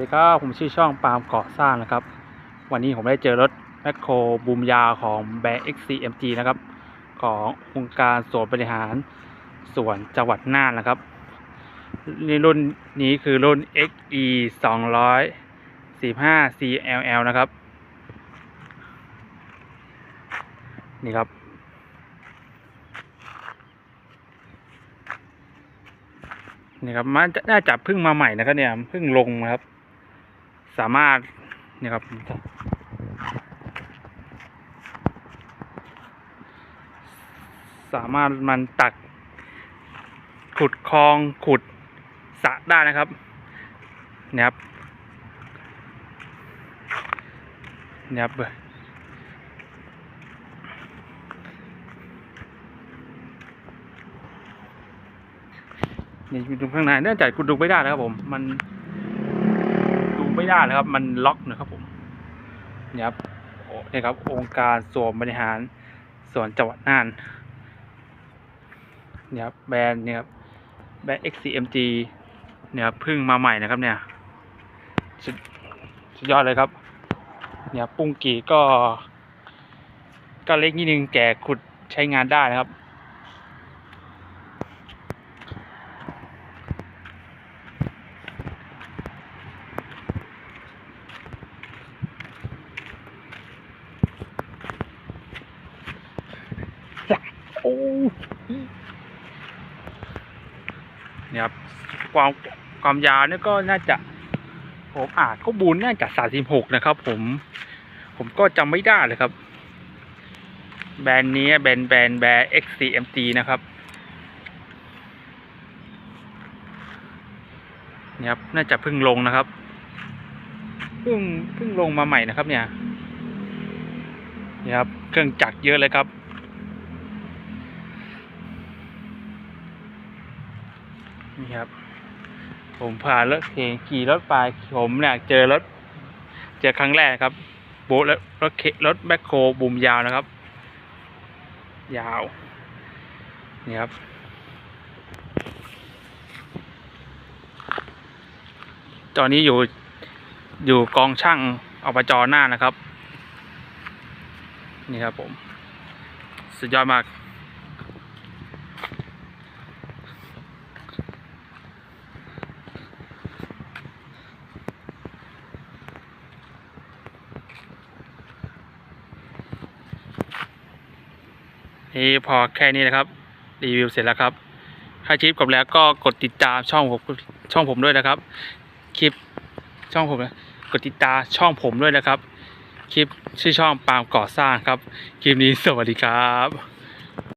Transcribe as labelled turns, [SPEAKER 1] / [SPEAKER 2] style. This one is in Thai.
[SPEAKER 1] ดีครับผมชื่อช่องปาล์มก่อสร้างนะครับ วันนี้ผมได้เจอรถแมคโครบูมยาของแบรนด์ XCMG นะครับ ขององค์การส่วนบริหารส่วนจังหวัดน่านนะครับในรุ่นนี้คือรุ่น XE 200 15 CLL นะครับ นี่ครับนี่ครับมันน่าจะเพิ่งมาใหม่นะครับเนี่ยเพิ่งลงนะครับ สามารถเนี่ยครับ สามารถมันตัก ขุดคลองขุดสระได้นะครับเนี่ยครับเนี่ยครับนี่ดูข้างในเนื่องจากคุณดูไม่ได้นะครับผมมัน ดูไม่ได้นะครับ มันล็อกนะครับผมเนี่ยครับนี่ครับ องค์การส่วนบริหารส่วนจังหวัดน่านเนี่ยครับแบรนด์เนี่ยครับแบรนด์ XCMG เนี่ยครับพิ่งมาใหม่นะครับ เนี่ยสุดสุดยอดเลยครับ เนี่ยปุ้งกีก็ ก็เล็กนิดนึงแก่ขุดใช้งานได้นะครับ นี่ครับความความยาวนี่ก็น่าจะ ผมอ่านข้อมูลน่าจะสามสิบหกนะครับ ผม ผมก็จำไม่ได้เลยครับ แบรนด์นี้แบรนด์แบรนด์แบรนด์ XCMG นะครับนี่ครับน่าจะเพิ่งลงนะครับเพิ่งเพิ่งลงมาใหม่นะครับ เนี่ยนี่ครับ เครื่องจักรเยอะเลยครับ นี่ครับ ผมผ่านรถเข็นขี่รถไปผมเนี่ยเจอรถเจอครั้งแรกครับโบทรถรถเข็นรถแบ็คโคบูมยาวนะครับ ยาว นี่ครับตอนนี้อยู่อยู่กองช่างอบจหน้านะครับ นี่ครับผม สุดยอดมาก นี่พอแค่นี้นะครับ รีวิวเสร็จแล้วครับ ถ้าคลิปจบแล้วก็กดติดตามช่องผมช่องผมด้วยนะครับ คลิปช่องผมกดติดตามช่องผมด้วยนะครับ คลิปชื่อช่องปามก่อสร้างครับ คลิปนี้สวัสดีครับ